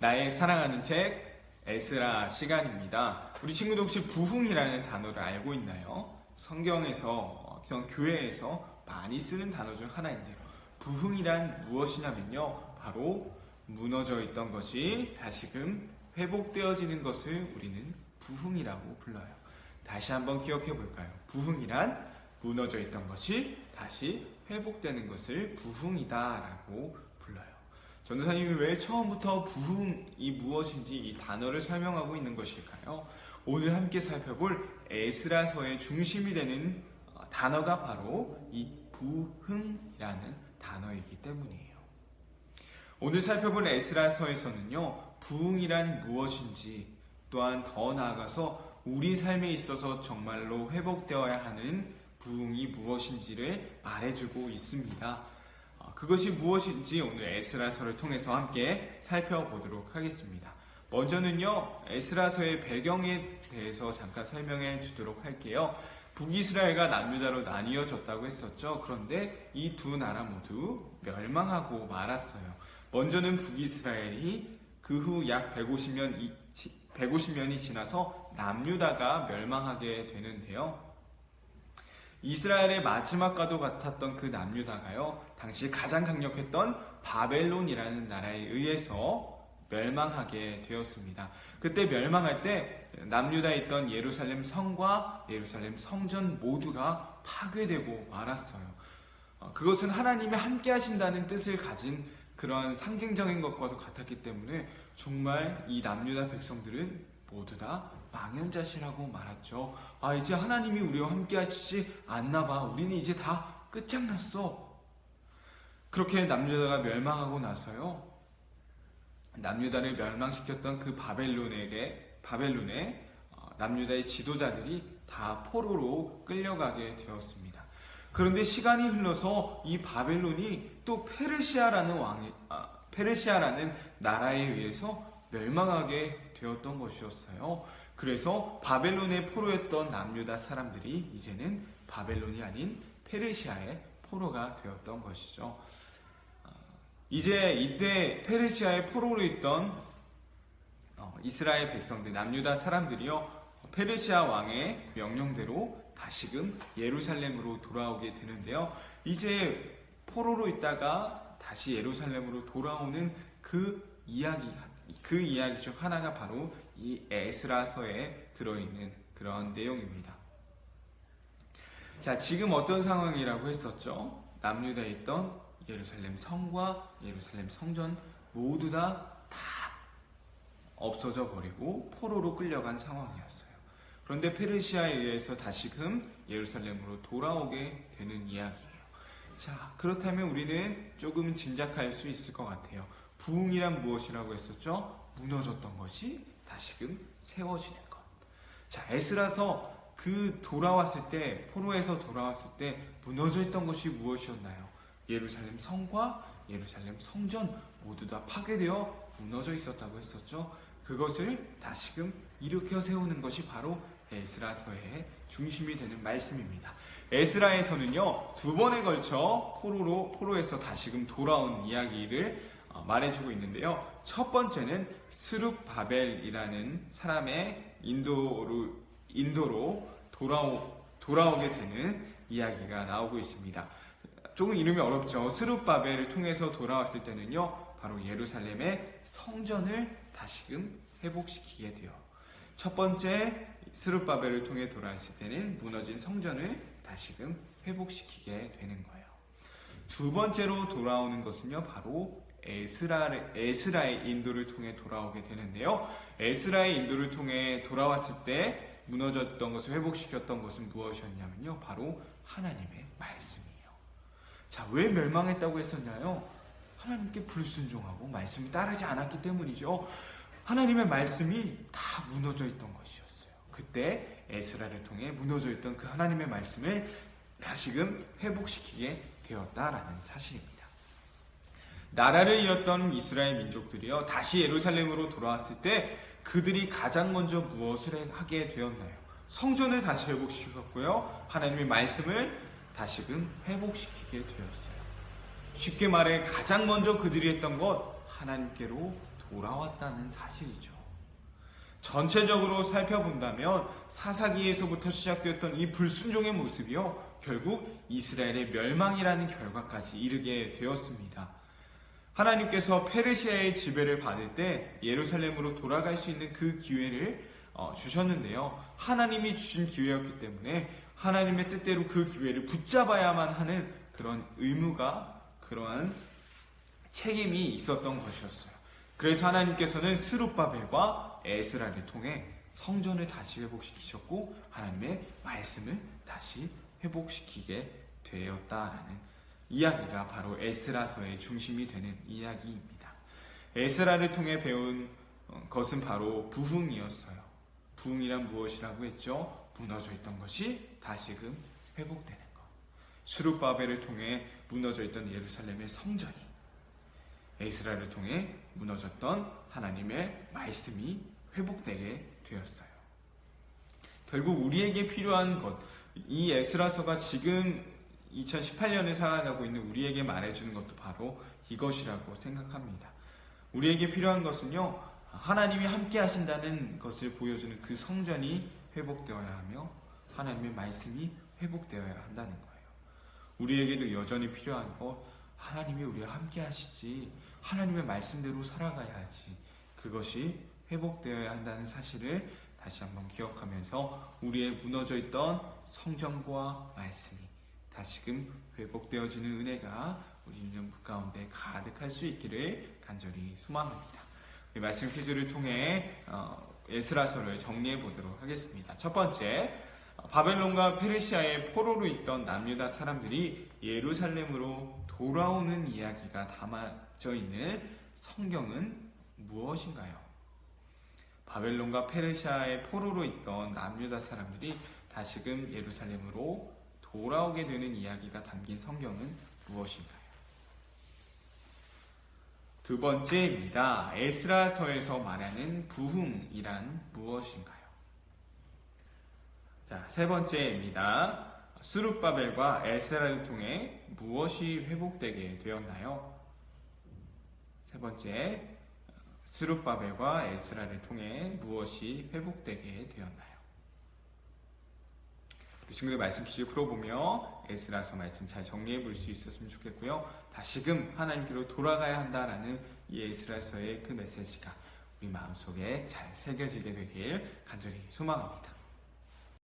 나의 사랑하는 책 에스라 시간입니다. 우리 친구도 혹시 부흥이라는 단어를 알고 있나요? 성경에서 어떤 교회에서 많이 쓰는 단어 중 하나인데요. 부흥이란 무엇이냐면요. 바로 무너져 있던 것이 다시금 회복되어지는 것을 우리는 부흥이라고 불러요. 다시 한번 기억해 볼까요? 부흥이란 무너져 있던 것이 다시 회복되는 것을 부흥이다라고 불러요. 전도사님이 왜 처음부터 부흥이 무엇인지 이 단어를 설명하고 있는 것일까요? 오늘 함께 살펴볼 에스라서의 중심이 되는 어, 단어가 바로 이 부흥이라는 단어이기 때문이에요. 오늘 살펴볼 에스라서에서는요, 부흥이란 무엇인지 또한 더 나아가서 우리 삶에 있어서 정말로 회복되어야 하는 부흥이 무엇인지를 말해주고 있습니다. 어, 그것이 무엇인지 오늘 에스라서를 통해서 함께 살펴보도록 하겠습니다. 먼저는요, 에스라서의 배경에 대해서 잠깐 설명해 주도록 할게요. 북이스라엘과 남유다로 나뉘어졌다고 했었죠. 그런데 이 두 나라 모두 멸망하고 말았어요. 먼저는 북이스라엘이 그 후 약 150년, 150년이 지나서 남유다가 멸망하게 되는데요. 이스라엘의 마지막과도 같았던 그 남유다가요, 당시 가장 강력했던 바벨론이라는 나라에 의해서 멸망하게 되었습니다. 그때 멸망할 때 남유다에 있던 예루살렘 성과 예루살렘 성전 모두가 파괴되고 말았어요. 어, 그것은 하나님이 함께 하신다는 뜻을 가진 그런 상징적인 것과도 같았기 때문에 정말 이 남유다 백성들은 모두 다 망연자실하고 말았죠. 아, 이제 하나님이 우리와 함께 하시지 않나 봐. 우리는 이제 다 끝장났어. 그렇게 남유다가 멸망하고 나서요. 남유다를 멸망시켰던 그 바벨론에게 바벨론에 어, 남유다의 지도자들이 다 포로로 끌려가게 되었습니다. 그런데 시간이 흘러서 이 바벨론이 또 페르시아라는 왕 아, 페르시아라는 나라에 의해서 멸망하게 되었던 것이었어요. 그래서 바벨론의 포로였던 남유다 사람들이 이제는 바벨론이 아닌 페르시아의 포로가 되었던 것이죠. 이제 이때 페르시아의 포로로 있던 어, 이스라엘 백성들, 남유다 사람들이요, 페르시아 왕의 명령대로 다시금 예루살렘으로 돌아오게 되는데요. 이제 포로로 있다가 다시 예루살렘으로 돌아오는 그 이야기, 그 이야기 중 하나가 바로 이 에스라서에 들어있는 그런 내용입니다. 자, 지금 어떤 상황이라고 했었죠? 남유다에 있던 예루살렘 성과 예루살렘 성전 모두 다 다 없어져 버리고 포로로 끌려간 상황이었어요. 그런데 페르시아에 의해서 다시금 예루살렘으로 돌아오게 되는 이야기예요. 자, 그렇다면 우리는 조금 짐작할 수 있을 것 같아요. 부흥이란 무엇이라고 했었죠? 무너졌던 것이 다시금 세워지는 것. 자, 에스라서 그 돌아왔을 때, 포로에서 돌아왔을 때 무너져 있던 것이 무엇이었나요? 예루살렘 성과 예루살렘 성전 모두 다 파괴되어 무너져 있었다고 했었죠. 그것을 다시금 일으켜 세우는 것이 바로 에스라서의 중심이 되는 말씀입니다. 에스라에서는요 두 번에 걸쳐 포로로 포로에서 다시금 돌아온 이야기를 어, 말해주고 있는데요. 첫 번째는 스룹바벨이라는 사람의 인도로 인도로 돌아오 돌아오게 되는 이야기가 나오고 있습니다. 조금 이름이 어렵죠. 스룹바벨을 통해서 돌아왔을 때는요, 바로 예루살렘의 성전을 다시금 회복시키게 돼요. 첫 번째 스룹바벨을 통해 돌아왔을 때는 무너진 성전을 다시금 회복시키게 되는 거예요. 두 번째로 돌아오는 것은요, 바로 에스라, 에스라의 인도를 통해 돌아오게 되는데요. 에스라의 인도를 통해 돌아왔을 때 무너졌던 것을 회복시켰던 것은 무엇이었냐면요. 바로 하나님의 말씀. 자, 왜 멸망했다고 했었나요? 하나님께 불순종하고 말씀이 따르지 않았기 때문이죠. 하나님의 말씀이 다 무너져 있던 것이었어요. 그때 에스라를 통해 무너져 있던 그 하나님의 말씀을 다시금 회복시키게 되었다라는 사실입니다. 나라를 잃었던 이스라엘 민족들이요. 다시 예루살렘으로 돌아왔을 때 그들이 가장 먼저 무엇을 하게 되었나요? 성전을 다시 회복시켰고요. 하나님의 말씀을 다시금 회복시키게 되었어요. 쉽게 말해 가장 먼저 그들이 했던 것 하나님께로 돌아왔다는 사실이죠. 전체적으로 살펴본다면 사사기에서부터 시작되었던 이 불순종의 모습이요 결국 이스라엘의 멸망이라는 결과까지 이르게 되었습니다. 하나님께서 페르시아의 지배를 받을 때 예루살렘으로 돌아갈 수 있는 그 기회를 어, 주셨는데요. 하나님이 주신 기회였기 때문에 하나님의 뜻대로 그 기회를 붙잡아야만 하는 그런 의무가 그러한 책임이 있었던 것이었어요. 그래서 하나님께서는 스룹바벨과 에스라를 통해 성전을 다시 회복시키셨고 하나님의 말씀을 다시 회복시키게 되었다라는 이야기가 바로 에스라서의 중심이 되는 이야기입니다. 에스라를 통해 배운 어, 것은 바로 부흥이었어요. 부흥이란 무엇이라고 했죠? 무너져 있던 것이 다시금 회복되는 것. 수룹바벨을 통해 무너져 있던 예루살렘의 성전이 에스라를 통해 무너졌던 하나님의 말씀이 회복되게 되었어요. 결국 우리에게 필요한 것, 이 에스라서가 지금 2018년에 살아가고 있는 우리에게 말해주는 것도 바로 이것이라고 생각합니다. 우리에게 필요한 것은요, 하나님이 함께 하신다는 것을 보여주는 그 성전이 회복되어야 하며, 하나님의 말씀이 회복되어야 한다는 거예요. 우리에게도 여전히 필요한 것, 하나님이 우리와 함께 하시지, 하나님의 말씀대로 살아가야 하지, 그것이 회복되어야 한다는 사실을 다시 한번 기억하면서 우리의 무너져 있던 성전과 말씀이 다시금 회복되어지는 은혜가 우리 유년부 가운데 가득할 수 있기를 간절히 소망합니다. 이 말씀 퀴즈를 통해 어, 에스라서를 정리해 보도록 하겠습니다. 첫 번째, 바벨론과 페르시아의 포로로 있던 남유다 사람들이 예루살렘으로 돌아오는 이야기가 담아져 있는 성경은 무엇인가요? 바벨론과 페르시아의 포로로 있던 남유다 사람들이 다시금 예루살렘으로 돌아오게 되는 이야기가 담긴 성경은 무엇인가요? 두 번째입니다. 에스라서에서 말하는 부흥이란 무엇인가요? 자, 세 번째입니다. 수룹바벨과 에스라를 통해 무엇이 회복되게 되었나요? 세 번째, 스룹바벨과 에스라를 통해 무엇이 회복되게 되었나요? 우리 친구들 말씀 퀴즈 풀어보며 에스라서 말씀 잘 정리해 볼 수 있었으면 좋겠고요. 다시금 하나님께로 돌아가야 한다라는 이 에스라서의 그 메시지가 우리 마음속에 잘 새겨지게 되길 간절히 소망합니다.